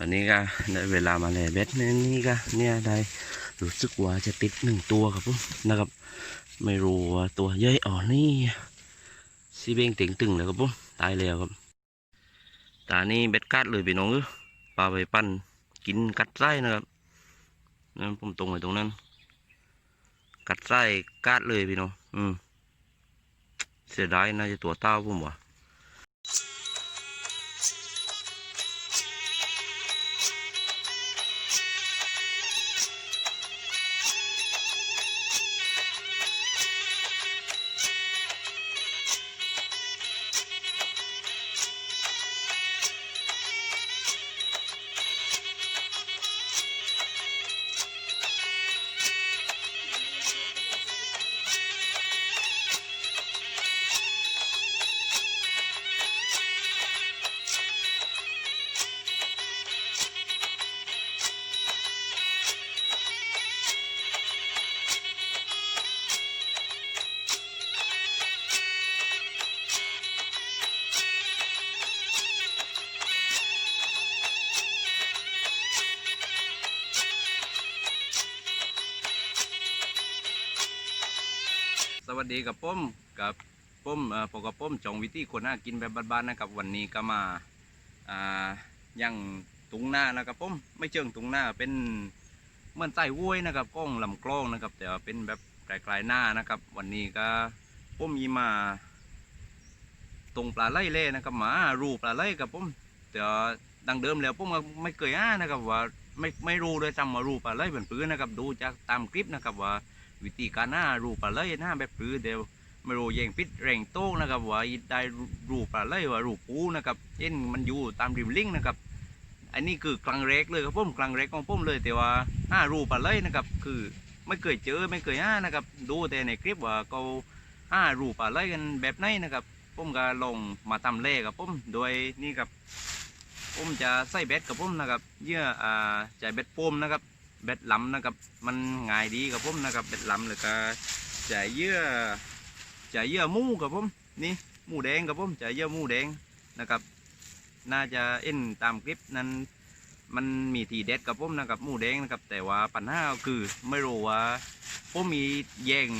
อันนี้ก็ได้เวลามาแล้วเบ็ดนี่นี่ก็เนี่ยได้รู้สึกว่าจะติดหนึ่งตัวครับผมนะครับ ไม่รู้ว่าตัวเย้ยอ่อนนี่ซีเบงต็งตึงเลยครับผมตายแล้วครับตานี่เบ็ดกัดเลยพี่น้องเอ้ยปลาไปปั้นกินกัดไส้นะครับนั่นผมตรงไว้ตรงนั้น กัดไส้กัดเลยพี่น้องอืมเสียดายน่าจะตัวเต้าผมว่ะ วัสดีกับป้มกับป้มเอ่อปกกับป้มจองวิธีคนน้ากินแบบบ้านๆนะครับวันนี้ก็มาอ่าย่างตุงหน้านะครับป้มไม่เชิงตุงหน้าเป็นเหมือนไต้ห้วยนะครับกล้องลำกล้องนะครับ แต่ว่าเป็นแบบไกลๆหน้านะครับ วันนี้ก็ป้มมีมา ตรงปลาไหลเล่นะครับหมารูปลาไหลกับป้มแต่ดังเดิมแล้วป้มก็ไม่เคยอ่านะครับว่าไม่ไม่รู้เลยจำว่ารูปลาไหลเป็นปืนนะครับ ดูจากตามคลิปนะครับว่า วิธีการหน้ารูปลาไหลหน้าแบบปือเดียวไม่รู้แย่งพิษแรงโต้งนะครับว่าได้รูปปลาไหลว่ารูปปูนะครับเช่นมันอยู่ตามริมลิงนะครับ อันนี้คือกลางเร็กเลยครับผมกลางเร็กของผมเลย แต่ว่าห้ารูปปลาไหลนะครับ คือไม่เคยเจอไม่เคยห้านะครับ ดูแต่ในคลิปว่าเขาห้ารูปปลาไหลกันแบบไหนนะครับผมก็ลงมาทำเล่กับผมโดยนี่ครับผมจะใส่เบ็ดกับผมนะครับเยื่ออ่าจ่ายเบ็ดโฟมนะครับ เบ็ดลำนะครับ มันง่ายดีกับผมนะครับเบ็ดลำเลยก็จ่ายเยื่อจ่ายเยื่อมูกับผมนี่หมูแดงกับผมจ่ายเยื่อมูแดงนะครับ น่าจะเอ็นตามคลิปนั้นมันมีทีเด็ดกับผมนะครับหมูแดงนะครับ แต่ว่าปัญหาคือไม่รู้ว่าผมมีแย่ง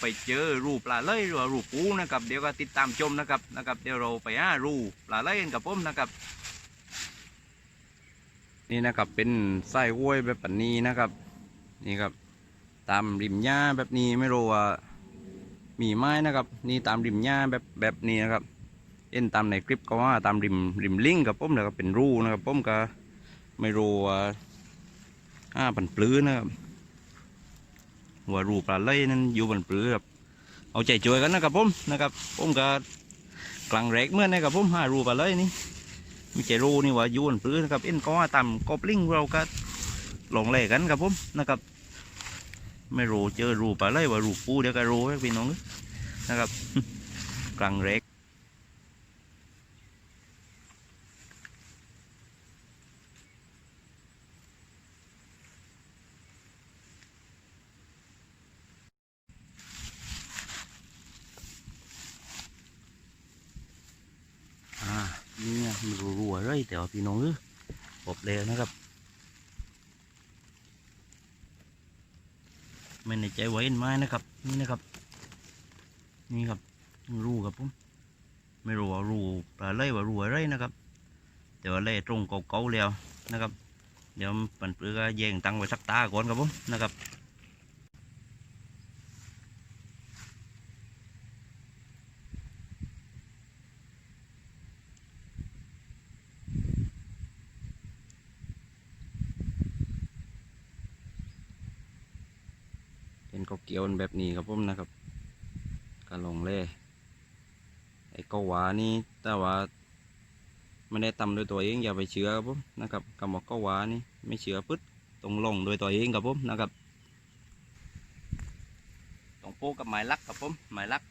ไปเจอรูปปลาเลยหรือว่ารูปปูนะครับ เดี๋ยวก็ติดตามชมนะครับนะครับ เดี๋ยวเราไปหารูปปลาเลยกันกับผมนะครับ นี่นะครับเป็นไส้ห้วยแบบนี้นะครับ นี่ครับ ตามริมหญ้าแบบนี้ไม่รู้ว่ามีไม้นะครับ นี่ตามริมหญ้าแบบแบบนี้นะครับเอ็นตามในคลิปก็ว่าตามริมริมลิงกับผมนะครับเป็นรูนะครับผมก็ไม่รู้ว่าห้าปันปลื้อนะครับว่ารูปลาไหลนั้นอยู่บนปลื้อครับเอาใจช่วยกันนะครับผมนะครับผมก็กลางแรกเมื่อนะครับผมห้ารูปลาไหลนี่ มีเจรู้นี่ว่ายูนปื้นนะครับเอ็นก็ต่ำกบลิงเราก็หลงเล่กันครับผมนะครับ ไม่รู้เจอรูปอะไรว่ารูปปูเดียวก็รู้ให้พี่น้องนะครับกลางเร็กอ่านี่ไงมันรัวๆเลย แต่ว่าพี่น้องเอ้ยปบเลยนะครับ ไม่ในใจไว้เอ็นไม้นะครับ นี่นะครับ นี่ครับรูครับผมไม่รู้ว่ารูปลาเล่ว่ารูอะไรนะครับ แต่ว่าเล่ตรงเก่าๆแล้วนะครับ เดี๋ยวมันเปลือกแย่งตังไว้สักตาก่อนครับผมนะครับ เกี่ยวแบบนี้ครับผมนะครับกระลงเล่ไอ้กวานี่แต่ว่าไม่ได้ตำโดวยตัวเองอย่าไปเชื่อครับผมนะครับกำบอกกวานี่ไม่เชื่อปึ๊ดตรงลงโดยตัวเองครับผมนะครับตรงโป๊กกับไม้ลักครับผมไม้ลัก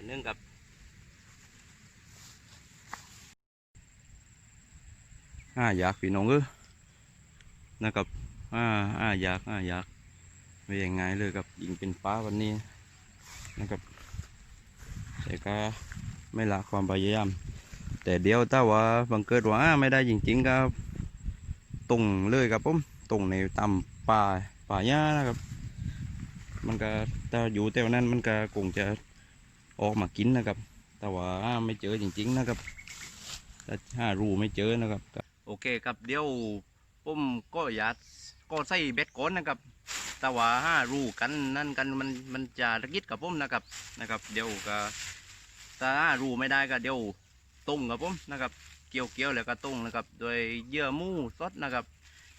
เป็นนึ่งครับห้าอยากพี่น้องเออนะครับห้าห้าอยากห้าอยากไม่ยังไงเลยครับยิงเป็นป้าวันนี้นะครับแต่ก็ไม่ละความพยายาม แต่เดียวถ้าว่าบังเกิดว่าไม่ได้จริงๆก็ตรงเลยครับผมตรงในตำป่าป่าหญ้านะครับ มันก็ถ้าอยู่แต่วันนั้นมันก็คงจะ ออกมากินนะครับ แต่ว่าไม่เจอจริง ๆ นะครับถ้าห้ารูไม่เจอนะครับ โอเคครับเดี๋ยวผมก็อยากก็ใส่เบ็ดก้อนนะครับ แต่ว่าห้ารูกันนั่นกันมันมันจะระกิดกับผมนะครับนะครับ เดี๋ยวก็ถ้าห้ารูไม่ได้ก็เดี๋ยวต้มกับผมนะครับ เกี่ยวเกี่ยวแล้วก็ต้มนะครับ โดยเยื่อมูสดนะครับ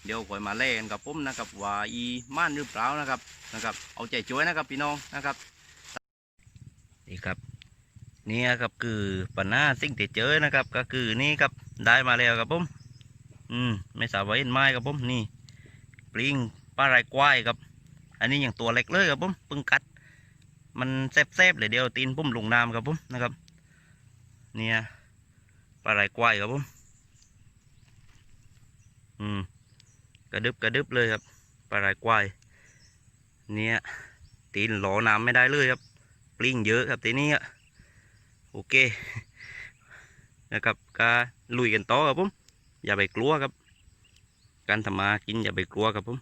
เดี๋ยวค่อยมาเล่กันกับผมนะครับว่าอีม่านหรือเปล่านะครับนะครับ เอาใจช่วยนะครับพี่น้องนะครับ นี่ครับนี่ครับคือปัญหาสิ่งที่เจอนะครับ ก็คือนี่ครับได้มาแล้วครับผมอืมไม่ทราว่าเห็นไม้ครับผมนี่ปลิงปลาไหลควายครับ อันนี้อย่างตัวเล็กเลยครับผมเพิ่งกัด มันแซบๆเลยเดียวตีนปุ่มลงน้ำครับผมนะครับ เนี่ยปลาไหลควายครับผมอืมกระดึบกระดึบเลยครับปลาไหลควายเนี่ยตีนหลอน้ำไม่ได้เลยครับ ลิ้งเยอะครับทีนี้โอเคนะครับก็ลุยกันต่อครับผมอย่าไปกลัวครับ การทำมากินอย่าไปกลัวครับผม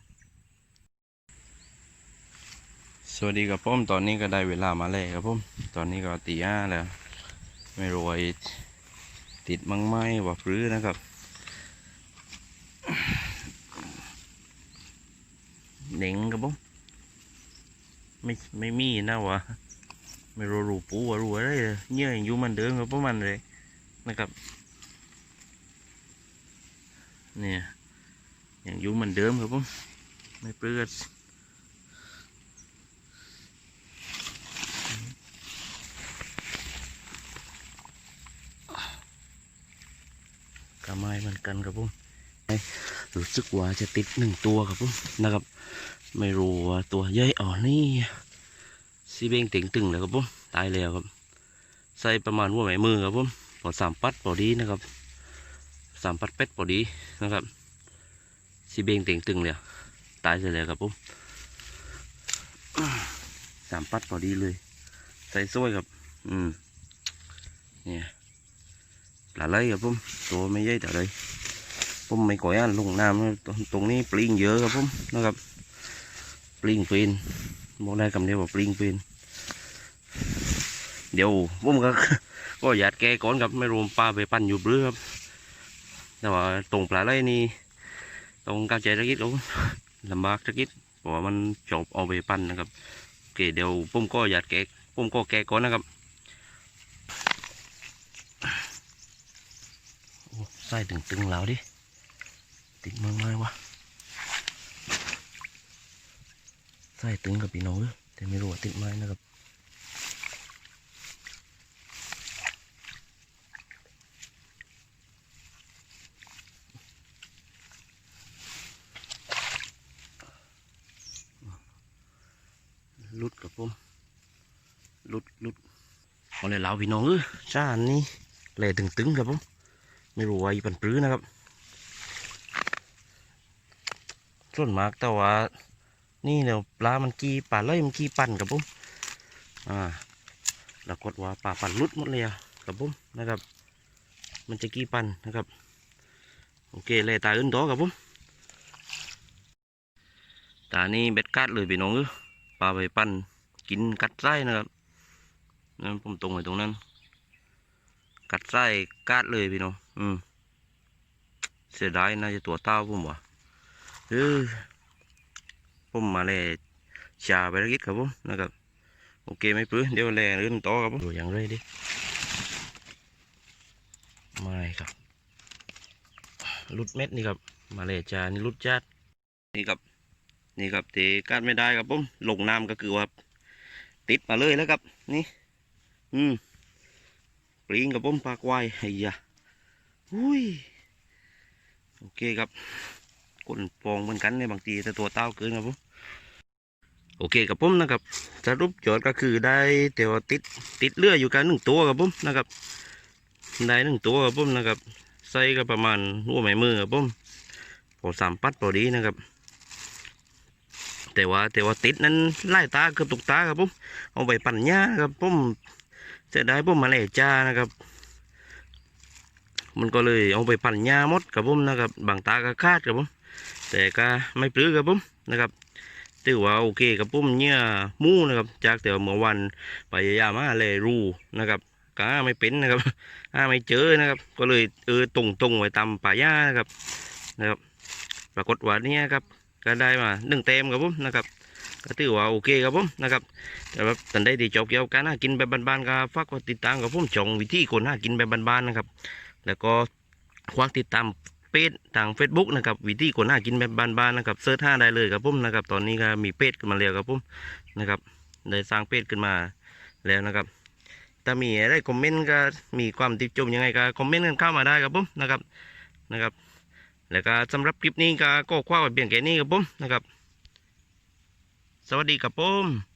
สวัสดีครับผมตอนนี้ก็ได้เวลามาแล้วครับผมตอนนี้ก็ตีห้าแล้ว ไม่รว่าติดมั้งไหมว่าพรื้นะครับเหน่งครับผมไม่ไม่มีนะวะ ไม่รู้รูปูว่ารูอะไรเลยเงี้ยยังอยู่มันเดิมครับพวกมันเลยนะครับ เนี่ยอยังอยู่มันเดิมครับผมไม่เปลือดกระไม้เหมือนกันครับผมรู้สึกว่าจะติดหนึ่งตัวครับผมนะครับ ไม่รู้ว่าตัวใหญ่อ่อนนี่ ซีเบงเต่งตึงเลยครับผมตายแล้วครับ ใส่ประมาณหัวแม่มือครับผมพอสามปัดพอดีนะครับสามปัดเป็ดพอดีนะครับซีเบงเต่งตึงเลยตายเสียแล้วครับผมสามปัดพอดีเลย ใส่ซ้วยครับ อืมเนี่ยปลาไหลครับผมตัวไม่ใหญ่แต่เลยผมไม่ก่อยอันลงน้ำตรงนี้ปลิงเยอะครับผมนะครับ ปลิงเป็น บอกได้คำเดียวว่าปลิงเป็นเดี๋ยวผมก็ก็หยาดแก้ก่อนครับไม่รวมปลาไปปั่นอยู่เรือครับ แต่ว่าตรงปลาไหลนี่ตรงกาใจตะกิดครับลำบากตะกิดเพราะว่ามันจบเอาไปปั่นนะครับโอเคเดี๋ยวผมก็หยาดแก้ผมก็แก้ก่อนนะครับโอ้ไส้ตึงๆแล้วดิติดมืองเลยวะ ใส่ตึงกับพี่น้องเอ้ยแต่ไม่รู้ว่าติดไหมนะครับลุดกับผมลุดลุดเอาเลยเหลาพี่น้องเอ้ยจ้าอันนี้แหล่ตึงๆครับผมไม่รู้ว่าอีปันปรื้อนะครับ ส่วนมากแต่ว่า นี่เดี๋ยวปลา มันกีป่าเล่ยมันกีปั่นกับผมอ่าแล้วกดว่าปลาปั่นรุดหมดเลยอะกับผมนะครับ มันจะกีปั่นนะครับ โอเคเลยตาอื่นต่อกับผมตานี่เบ็ดกัดเลยพี่น้องเอ้ยปลาไปปั่นกินกัดไส้นะครับนั่นผมตรงไว้ตรงนั้น กัดไส้กัดเลยพี่น้องอืมเสียดายน่าจะตัวเต้าผมว่ะเออ ผมมาเลยชาไปแล้วกิดครับผมนะครับโอเคไหม่ปื้อเดี๋ยวแลเรื่องต่อครับผมดูอย่างไรดิไม่ครับลุดเม็ดนี่ครับมาเลยจานี่ลุดจัดนี่ครับนี่ครับเตะกัดไม่ได้ครับผมลงน้ำก็คือว่าติดมาเลยแล้วครับนี่อืมปลิงกับผมปลาควายไอ้ยะอุ้ยโอเคครับ ก้นฟองเหมือนกันในบางทีแต่ตัวเต้าเกินครับผมโอเคกับผมนะครับสรุปโจทย์ก็คือได้แต่ว่าติดติดเลืออยู่กันหนึ่งตัวกับผมนะครับ ได้หนึ่งตัวกับผมนะครับใส่ก็ประมาณหัวไม้มือกับผมพอสามปัดพอดีนะครับ แต่ว่าแต่ว่าติดนั้นไล่ตาเกือบตุกตาครับผมเอาไปปั่นหญ้าครับผมเสียดายผมมาแหล่จ้านะครับ มันก็เลยเอาไปปั่นหญ้าหมดครับผมนะครับบางตาก็คาดครับผม แต่ก็ไม่ปลื้อครับผมนะครับถือว่าโอเคครับผมเนี่ยมู่นะครับ จากแต่เมื่อวันพยายามหาเลยรูนะครับก็ไม่เป็นนะครับหาไม่เจอนะครับ ก็เลยเออตรงตรงๆไว้ตามป่าหญ้านะครับนะครับ ปรากฏว่าเนี่ยครับก็ได้มาหนึ่งเต็มครับผมนะครับก็ถือว่าโอเคครับผมนะครับแต่ว่าตันได้ที่จบเกี่ยวกับการหากินแบบบ้านๆก็ฝากกดติดตามกับผมช่องวิธีคนหากินแบบบ้านๆนะครับ แล้วก็ฝากติดตาม เพจทาง Facebook นะครับวิธีคนหากินแบบบานๆนะครับเซิร์ชหาได้เลยครับผมนะครับตอนนี้ก็มีเพจขึ้นมาแล้วครับผมนะครับได้สร้างเพจขึ้นมาแล้วนะครับถ้ามีอะไรคอมเมนต์ก็มีความติดชมยังไงก็คอมเมนต์กันเข้ามาได้ครับผมนะครับนะครับ แล้วก็สำหรับคลิปนี้ก็ก็คว้าไว้เพียงแค่นี้ครับผมนะครับ สวัสดีครับผม